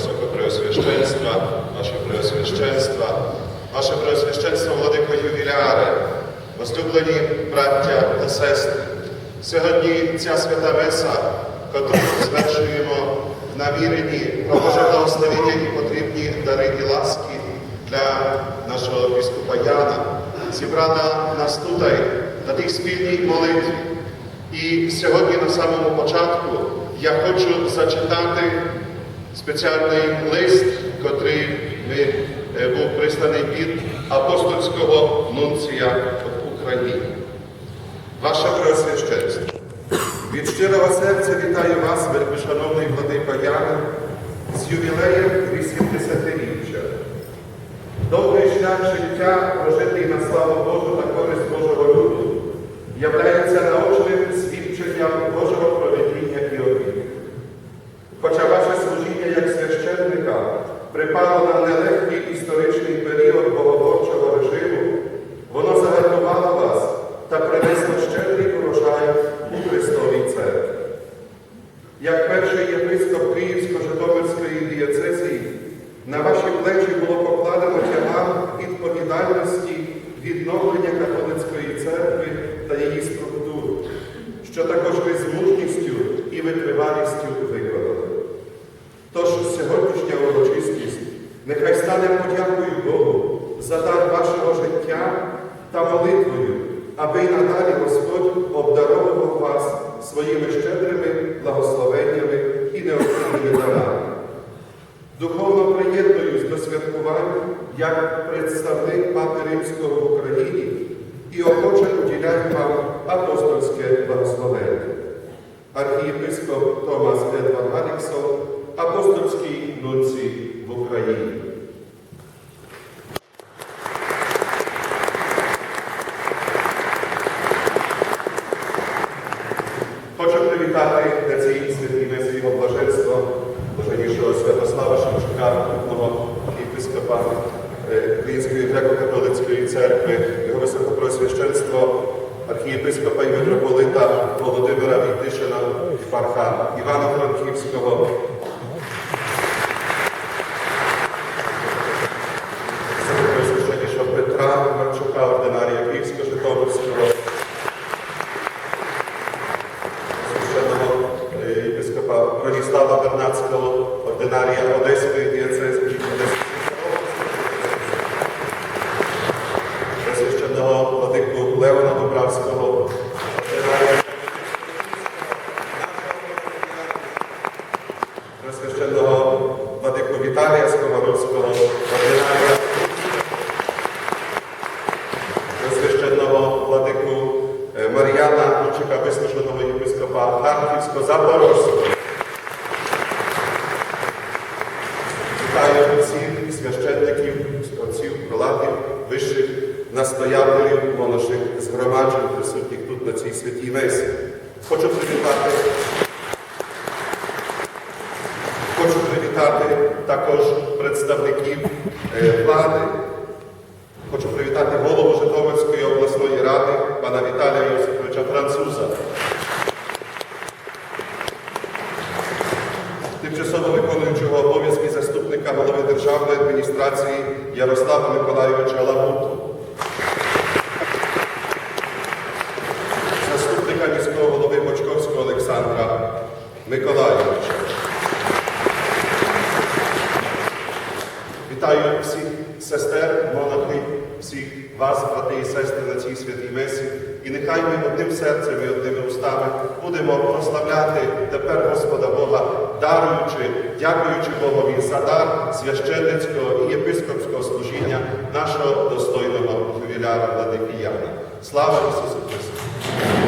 Високопреосвященства, Ваше Преосвященства, Ваше Преосвященство, Владико Ювіляре, возлюблені браття та сестри, сьогодні ця свята Меса, котру звершуємо в наміренні про Боже благословення і потрібні дари і ласки для нашого біскупа Яна, зібрала нас тут, на тій спільній молитві. І сьогодні на самому початку я хочу зачитати спеціальний лист, котрий е, був присланий від апостольського нунція в Україні. Ваше Преосвященство, від щирого серця вітаю вас, вельмишановний владико Яна, з ювілеєм 80-річчя. Довгий шлях життя, прожитий на славу Божу та користь Божого люду, являється наочним свідченням Божого проведіння і опіки. Хоча ваше служіння як священника припало на нелегкий історичний період богоборчого режиму, воно загартувало вас та принесло щедрий урожай у Христовій церкві. Як перший єпископ Київсько-Житомирської дієцезії, на ваші плечі було покладено тягар відповідальності відновлення католицької церкви та її структур, що також ви з мужністю і витривалістю виконали. Стане подякою Богу за дар вашого життя та молитвою, аби й надалі Господь обдаровував вас своїми щедрими благословеннями і необхідними дарами. Духовно приєднуюсь до святкувань як представник Папи Римського в Україні і охоче уділяю вам апостольське благословення. Архієпископ Томас Едван Аліксон, апостольський нунцій в Україні. Привітати на цій месі його блаженство, блаженнішого Святослава Шевчука, крупного єпископа е, Української греко-католицької церкви, його високопросвященство архієпископа і митрополита Володимира Війтишина, парха Івано-Франківського. Високопросвященнішого Броніслава Бернацького, ординарія Одеської дієцезії, Одеської священного владику Леона Дубравського, ординарія священного владику Віталія Сковородського, ординарія священного владику е, Мар'яна Лучика, вислушаного єпископа Харківського Запорозького. Вітаю всіх священників, отців, пролатів, вищих настоятелів, монаших згромаджень, присутніх тут на цій святій месі. Хочу привітати. Хочу привітати також представників е, влади, заступника голови державної адміністрації Ярослава Миколайовича Лабуту. Заступника міського голови Бочковського Олександра Миколайовича. Вітаю всіх сестер, монахи, всіх вас, брати і сестри, на цій святій месі. І нехай ми одним серцем і одними устами будемо прославляти тепер Господа Бога, даруючи, дякуючи Богові за дар священницького і єпископського служіння нашого достойного ювіляра Владики Яна. Слава Ісусу Христу!